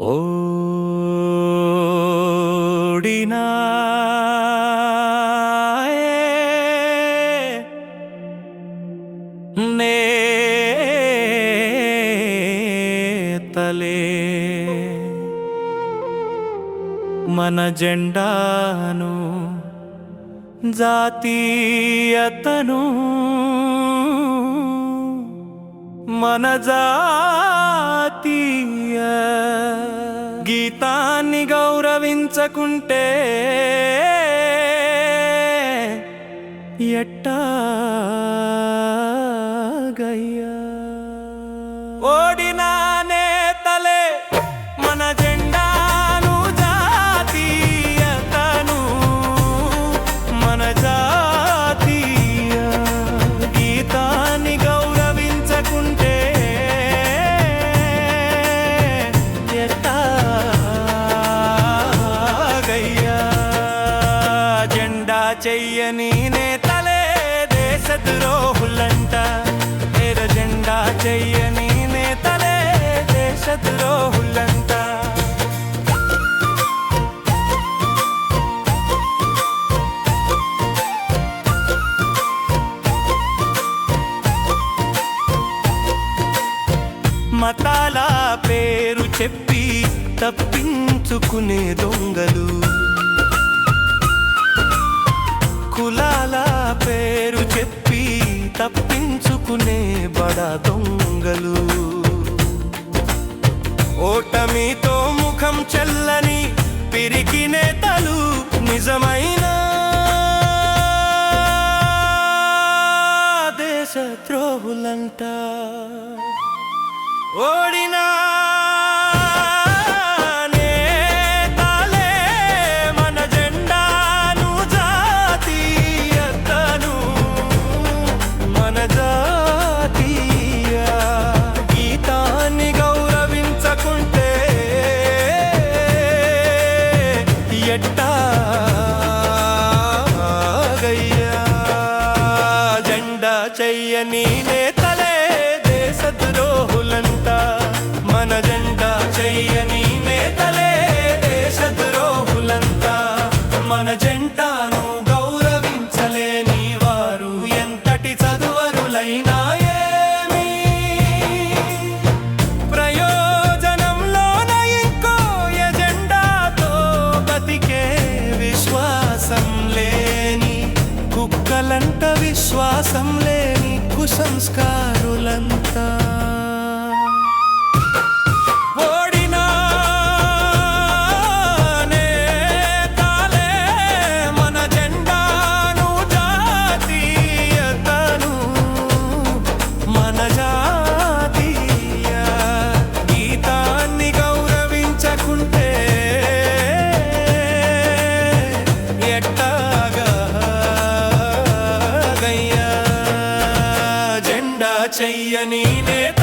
ఓడినా నేతలే మన జెండాను జాతీయతను మన జాతీయ గీతాన్ని గౌరవించకుంటే ఎట్టాగయ్యా? ఓడినా జెండా చెయ్యని నేతలే దేశద్రోహులంట. ఎర్ర జెండా చెయ్యని నేతలే దేశద్రోహులంట. మతాల పేరు చెప్పి తప్పించుకునే దొంగలు. బడ దొంగలు. ఓటమితో ముఖం చెల్లని పిరికి నేతలు నిజమైన దేశద్రోహులంట. ఓడినా ఎట్టాగయ్యా జెండా చెయ్యని నేతలే దేశద్రోహులంట మన జెండా చెయ్యని నేతలే దేశద్రోహులంట మన జెండాను గౌరవించలేని వారు ఎంతటి చదువరులైనా సంస్కారులంతా జెండా చెయ్యని